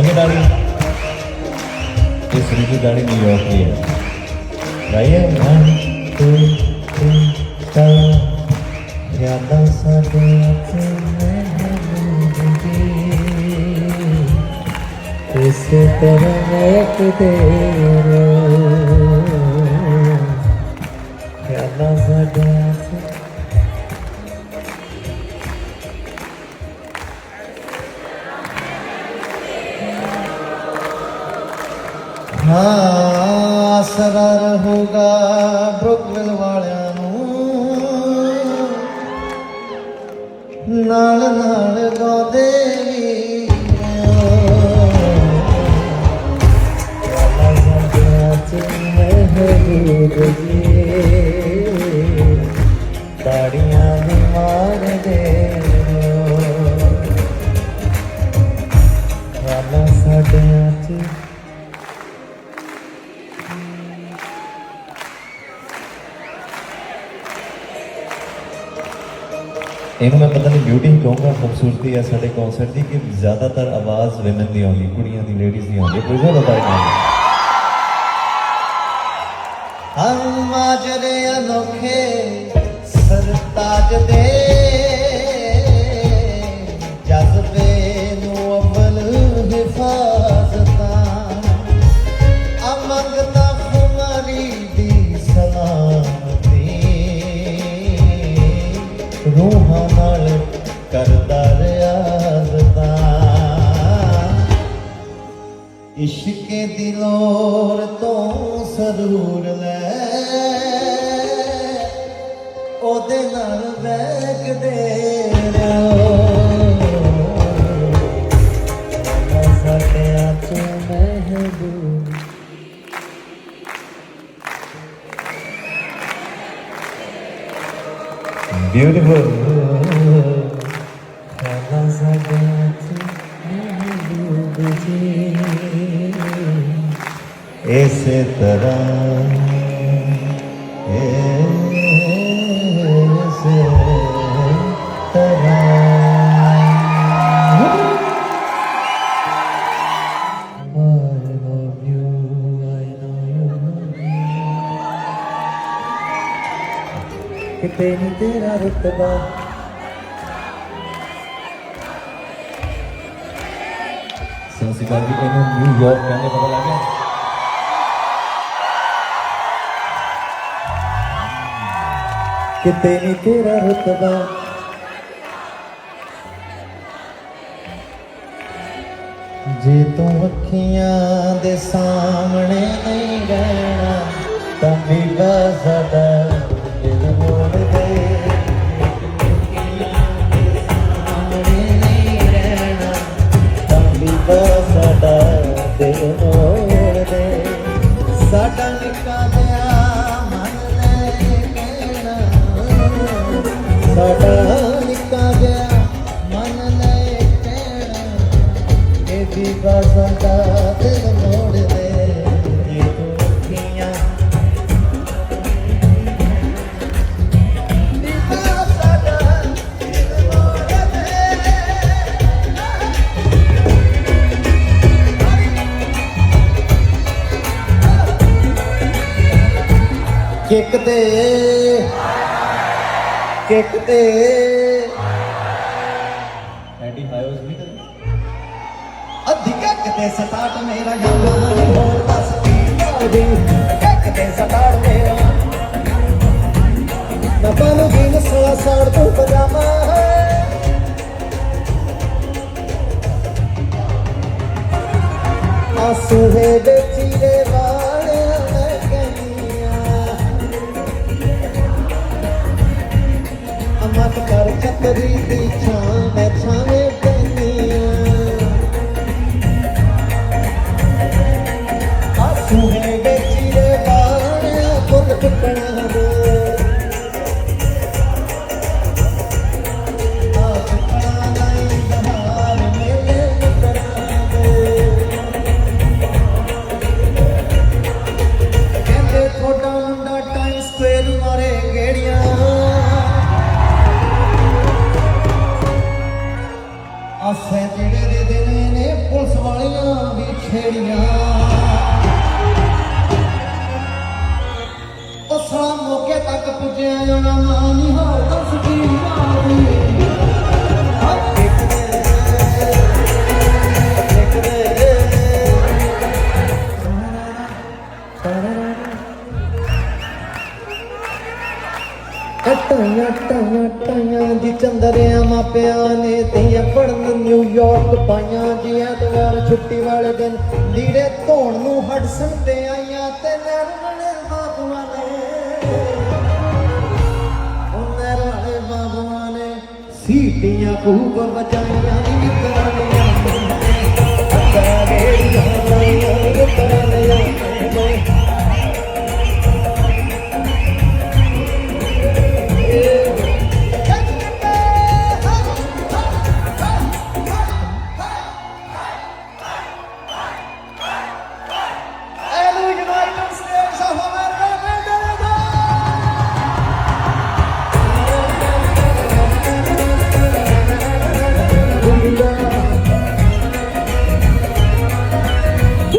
legendaris distribu dari New York ya. Raya one, two, Ternyata satu Siapa satu Kesetaran aku ਹਾਂ ਆਸਰਾ ਰਹੂਗਾ ਬਰੁਕਵਿਲ ਵਾਲਿਆਂ ਨੂੰ। ਨਾਲ ਨਾਲ ਗਾਉਂਦੇ ਵੀ ਯਾਦਾਂ ਮਹਿਬੂਬ ਜੀ ਤਾੜੀਆਂ ਮਾਰਦੇ ਇਹਨੂੰ ਮੈਂ ਪਤਾ ਨਹੀਂ ਬਿਊਟੀ ਕਹੂੰਗਾ ਖੂਬਸੂਰਤੀ ਹੈ ਸਾਡੇ ਕਨਸਰਟ ਦੀ ਕਿ ਜ਼ਿਆਦਾਤਰ ਆਵਾਜ਼ ਔਮਨ ਦੀ ਆਉਂਦੀ, ਕੁੜੀਆਂ ਦੀ ਲੇਡੀਜ਼ ਦੀ ਆਉਂਦੀ, ਕੋਈ ਹੋਰ ਬਤਾ ਰਿਹਾ ਹਮ ਮਾਜਰੇ ਅਨੋਖੇ ਸਰਤਾਜ ਦੇ ਜਜ਼ਬੇ ਨੂੰ ਅਵਲ ਹਿਫਾਜ਼ਤਾਂ करदर अदा इश्क दिलोर तो सरूर ले ओदे नाल बैग दे Beautiful. ਇਸੇ ਤਰ੍ਹਾਂ ਇਸੇ ਤਰ੍ਹਾਂ I love you, I know you love me. ਕਿਤੇ ਨਹੀਂ ਤੇਰਾ ਰੁਤਬਾ ਸਤਿ ਸ਼੍ਰੀ ਅਕਾਲ ਜੀ ਇਹਨੂੰ ਨਿਊਯਾਰਕ ਕਹਿੰਦੇ ਪਤਾ ਕਿਤੇ ਨਹੀਂ ਤੇਰਾ ਰੁਤਬਾ ਜੇ ਤੂੰ ਅੱਖੀਆਂ ਦੇ ਸਾਹਮਣੇ ਨਹੀਂ ਰਹਿਣਾ, ਤਾਂ ਵੀ ਬਸਦਾ ਦਿਲ ਮੋੜ ਮੋੜ ਦੇ। ਸਾਡਾ ਸਾਡਾ ਨਿੱਕਾ ਗਿਆ ਮਨ ਲੈ ਕਹਿਣਾ ਇਹ ਵੀ ਬਸਦਾ ਦਿਲ ਮੋੜ ਦੇ ਇਹ ਤੂੰ ਕਿੱਕ ਤੇ ਕਿੱਕ ਤੇ ਐਡੀ ਹਾਇਓਸ ਨਹੀਂ ਕਰੀ। ਅੱਧੀ ਕਿੱਕ ਤੇ ਸਟਾਰਟ ਮੇਰਾ ਯਾਦਾਂ ਨਹੀਂ ਹੋਰ ਦੱਸ ਕੀ ਕਰਦੀ ਕਿੱਕ ਤੇ ਸਟਾਰਟ ਮੇਰਾ। ਨਾ ਪਾਲੂ ਦੀ ਨਸਲਾ ਸਾੜ ਤੂੰ ਪਜਾਮਾ ਆਸੂ ਹੈ ਬੇਚੀਰੇ ਵਾਲਿਆਂ ਮੈਂ ਕਰ ਛਤਰੀ ਦੀ ਛਾਂ ਮੈਂ ਛਾਵੇਂ ਤੱਕ ਪੁੱਜਿਆ ਜਾਣਾ ਮਾਂ ਨਿਹਾਲ ਦੱਸ ਕੀ ਮਾਰੀ। ਟਾਈਆਂ ਟਾਈਆਂ ਟਾਈਆਂ ਦੀ ਚੰਦਰਿਆਂ ਮਾਪਿਆਂ ਨੇ ਧੀਆਂ ਪੜਨ ਨਿਊਯਾਰਕ ਪਾਈਆਂ ਜੀ ਐਤਵਾਰ ਛੁੱਟੀ ਵਾਲੇ ਦਿਨ। ਲੀੜੇ ਧੋਣ ਨੂੰ ਹਟਸਣ ਤੇ ਆਈਆਂ ਤੇ ਨਰਨ ਕਿੰਨੀਆਂ ਖੂਬ ਵਜਾਈਆਂ ਨੀ ਕਰਾਂਗਾ ਅੱਗਾ ਦੇ ਜਾਣਾ ਯਾਰ ਕਰਾਂ